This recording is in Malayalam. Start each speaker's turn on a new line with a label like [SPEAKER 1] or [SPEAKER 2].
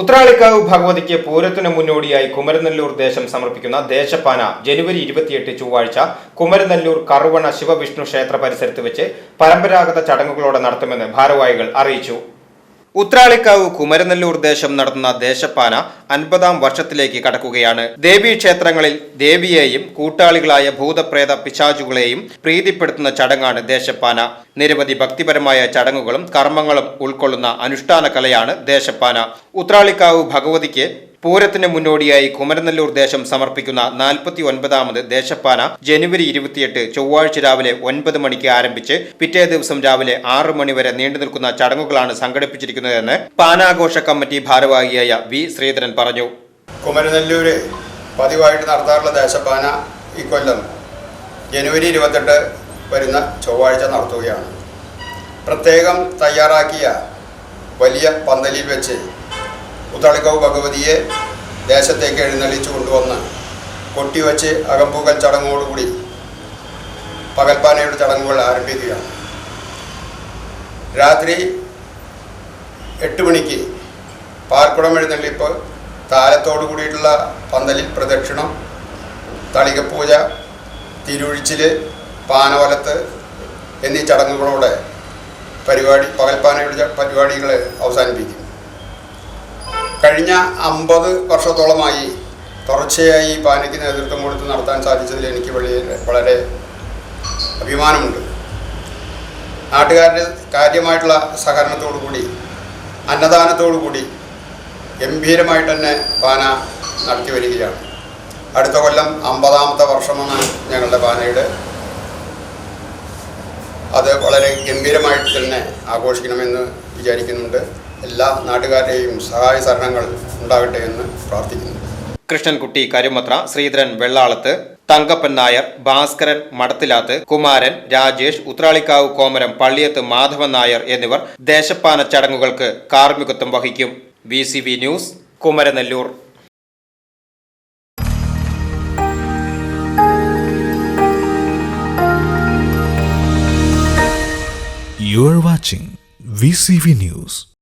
[SPEAKER 1] ഉത്രാളിക്കാവ് ഭഗവതിക്ക് പൂരത്തിനു മുന്നോടിയായി കുമരനെല്ലൂർ ദേശം സമർപ്പിക്കുന്ന ദേശപ്പാന ജനുവരി ഇരുപത്തിയെട്ട് ചൊവ്വാഴ്ച കുമരനെല്ലൂർ കറുവണ ശിവവിഷ്ണു ക്ഷേത്ര പരിസരത്ത് വെച്ച് പരമ്പരാഗത ചടങ്ങുകളോടെ നടത്തുമെന്ന് ഭാരവാഹികൾ അറിയിച്ചു. ഉത്രാളിക്കാവ് കുമരനെല്ലൂർ ദേശം നടത്തുന്ന ദേശപ്പാന അൻപതാം വർഷത്തിലേക്ക് കടക്കുകയാണ്. ദേവീ ക്ഷേത്രങ്ങളിൽ ദേവിയെയും കൂട്ടാളികളായ ഭൂതപ്രേത പിശാചുകളെയും പ്രീതിപ്പെടുത്തുന്ന ചടങ്ങാണ് ദേശപ്പാന. നിരവധി ഭക്തിപരമായ ചടങ്ങുകളും കർമ്മങ്ങളും ഉൾക്കൊള്ളുന്ന അനുഷ്ഠാന കലയാണ് ദേശപ്പാന. ഉത്രാളിക്കാവ് ഭഗവതിക്ക് പൂരത്തിന് മുന്നോടിയായി കുമരനെല്ലൂർ ദേശം സമർപ്പിക്കുന്ന നാൽപ്പത്തി ഒൻപതാമത് ദേശപ്പാന ജനുവരി ഇരുപത്തിയെട്ട് ചൊവ്വാഴ്ച രാവിലെ ഒൻപത് മണിക്ക് ആരംഭിച്ച് പിറ്റേ ദിവസം രാവിലെ ആറ് മണിവരെ നീണ്ടു നിൽക്കുന്ന ചടങ്ങുകളാണ് സംഘടിപ്പിച്ചിരിക്കുന്നതെന്ന് പാനാഘോഷ കമ്മിറ്റി ഭാരവാഹിയായ വി ശ്രീധരൻ പറഞ്ഞു.
[SPEAKER 2] കുമരനെല്ലൂര് പതിവായിട്ട് നടത്താറുള്ള ദേശപ്പാന ഇക്കൊല്ലം ജനുവരി ഇരുപത്തെട്ട് വരുന്ന ചൊവ്വാഴ്ച നടത്തുകയാണ്. പ്രത്യേകം തയ്യാറാക്കിയ വലിയ പന്തലിൽ വെച്ച് ഉത്തളിക്കാവ് ഭഗവതിയെ ദേശത്തേക്ക് എഴുന്നള്ളിച്ചു കൊണ്ടുവന്ന് കൊട്ടിവച്ച് അകമ്പുകൽ ചടങ്ങോടുകൂടി പകൽപ്പാനയുടെ ചടങ്ങുകൾ ആരംഭിക്കുകയാണ്. രാത്രി എട്ട് മണിക്ക് പാർക്കുടം എഴുന്നള്ളിപ്പ് താലത്തോടു കൂടിയിട്ടുള്ള പന്തലിൽ പ്രദക്ഷിണം തളികപ്പൂജ തിരുഴിച്ചിൽ പാനവലത്ത് എന്നീ ചടങ്ങുകളോടെ പരിപാടി പകൽപ്പാനയുടെ പരിപാടികൾ അവസാനിപ്പിക്കും. കഴിഞ്ഞ അമ്പത് വർഷത്തോളമായി തുടർച്ചയായി പാനയ്ക്ക് നേതൃത്വം കൊടുത്ത് നടത്താൻ സാധിച്ചതിൽ എനിക്ക് വളരെ അഭിമാനമുണ്ട്. നാട്ടുകാരുടെ കാര്യമായിട്ടുള്ള സഹകരണത്തോടു കൂടി അന്നദാനത്തോടു കൂടി ഗംഭീരമായിട്ട് തന്നെ പാന നടത്തി വരികയാണ്. അടുത്ത കൊല്ലം അമ്പതാമത്തെ വർഷമാണ് ഞങ്ങളുടെ പാനയുടെ. അത് വളരെ ഗംഭീരമായിട്ട് തന്നെ ആഘോഷിക്കണമെന്ന് വിചാരിക്കുന്നുണ്ട്. എല്ലാ നാട്ടുകാരുടെയും സഹായ സഹകരണങ്ങൾ ഉണ്ടാകട്ടെ എന്ന് പ്രാർത്ഥിക്കുന്നു.
[SPEAKER 1] കൃഷ്ണൻകുട്ടി കരുമത്ര ശ്രീധരൻ വെള്ളാളത്ത് തങ്കപ്പൻ നായർ ഭാസ്കരൻ മടത്തിലാത്ത് കുമാരൻ രാജേഷ് ഉത്രാളിക്കാവ് കോമരം പള്ളിയത്ത് മാധവൻ നായർ എന്നിവർ ദേശപ്പാന ചടങ്ങുകൾക്ക് കാർമ്മികത്വം വഹിക്കും. V C V news Kumaranellur.
[SPEAKER 3] You are watching VCV News.